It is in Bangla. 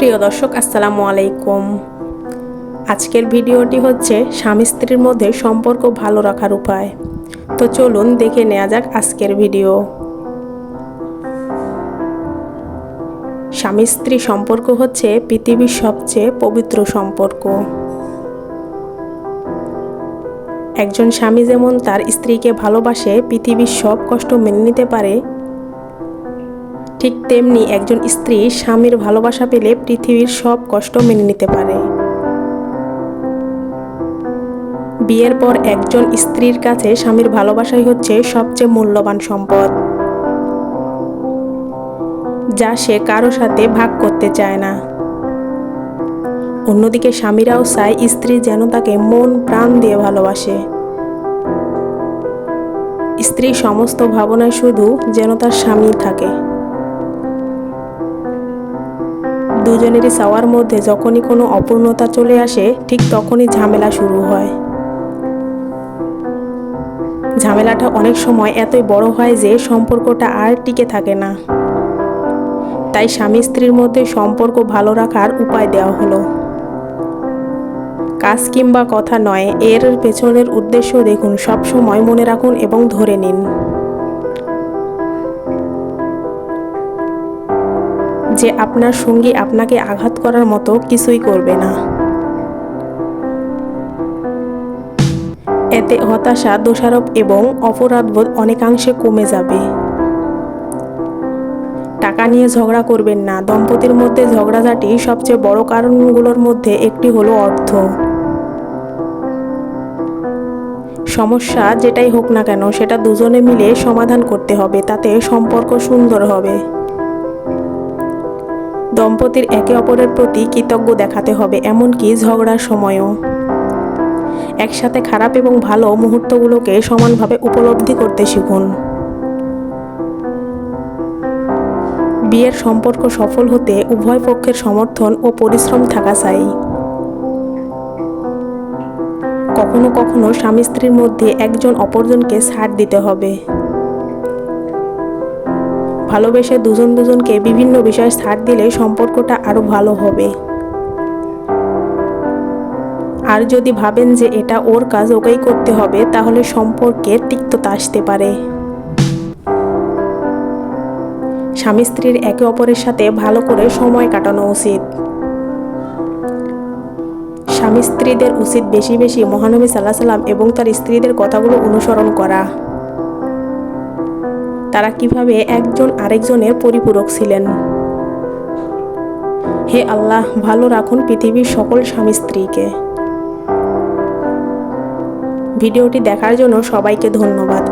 প্রিয় দর্শক, আসসালামু আলাইকুম। আজকের ভিডিওটি হচ্ছে স্বামী স্ত্রীর মধ্যে সম্পর্ক ভালো রাখার উপায়। তো চলুন দেখে নেওয়া যাক আজকের ভিডিও। স্বামী স্ত্রী সম্পর্ক হচ্ছে পৃথিবীর সবচেয়ে পবিত্র সম্পর্ক। একজন স্বামী যেমন তার স্ত্রীকে ভালোবাসে, পৃথিবীর সব কষ্ট মেনে নিতে পারে ঠিক তেমনি একজন স্ত্রী স্বামীর ভালোবাসা পেলে পৃথিবীর সব কষ্ট মেনে নিতে পারে। বিয়ের পর একজন স্ত্রীর কাছে স্বামীর ভালোবাসাই হচ্ছে সবচেয়ে মূল্যবান সম্পদ। যা সে কারও সাথে ভাগ করতে চায় না। অন্যদিকে স্বামীরাও চায় স্ত্রী যেন তাকে মন, প্রাণ দিয়ে ভালোবাসে। স্ত্রী সমস্ত ভাবনায় শুধু যেন তার স্বামী থাকে। দুজনেরই চাওয়ার মধ্যে যখনই কোনো অপূর্ণতা চলে আসে, ঠিক তখনই ঝামেলা শুরু হয়। ঝামেলাটা অনেক সময় এতই বড় হয় যে সম্পর্কটা আর টিকে থাকে না। তাই স্বামী স্ত্রীর মধ্যে সম্পর্ক ভালো রাখার উপায় দেওয়া হলো। কাজ কিংবা কথা নয়, এর পেছনের উদ্দেশ্য দেখুন সব সময় মনে রাখুন এবং ধরে নিন। যে আপনার সঙ্গী আপনাকে আঘাত করার মতো কিছুই করবে না। এতে হতাশা, দোষারোপ এবং অপরাধবোধ অনেকাংশে কমে যাবে। টাকা নিয়ে ঝগড়া করবেন না। দম্পতির মধ্যে ঝগড়াঝাটি সবচেয়ে বড় কারণগুলোর মধ্যে একটি হলো অর্থ। সমস্যা যেটাই হোক না কেন, সেটা দুজনে মিলে সমাধান করতে হবে, তাতে সম্পর্ক সুন্দর হবে। দম্পতির একে অপরের প্রতি কৃতজ্ঞ দেখাতে হবে, এমনকি ঝগড়ার সময়ও। একসাথে খারাপ এবং ভালো মুহূর্তগুলোকে সমানভাবে উপলব্ধি করতে শিখুন। বিয়ের সম্পর্ক সফল হতে উভয় পক্ষের সমর্থন ও পরিশ্রম থাকা চাই। কখনো কখনো স্বামী স্ত্রীর মধ্যে একজন অপরজনকে ছাড় দিতে হবে। ভালোবেসে দুজন দুজনকে বিভিন্ন বিষয়ে ছাড় দিলে সম্পর্কটা আরও ভালো হবে। আর যদি ভাবেন যে এটা ওর কাজ ওকেই করতে হবে, তাহলে সম্পর্কে তিক্ততা আসতে পারে। স্বামী স্ত্রীর একে অপরের সাথে ভালো করে সময় কাটানো উচিত। স্বামী স্ত্রীদের উচিত বেশি বেশি মহানবী সাল্লাহ সাল্লাম এবং তার স্ত্রীদের কথাগুলো অনুসরণ করা। তারা কীভাবে একজন আরেকজনের পরিপূরক ছিলেন? হে আল্লাহ, ভালো রাখুন পৃথিবীর সকল স্বামী স্ত্রীকে। ভিডিওটি দেখার জন্য সবাইকে ধন্যবাদ।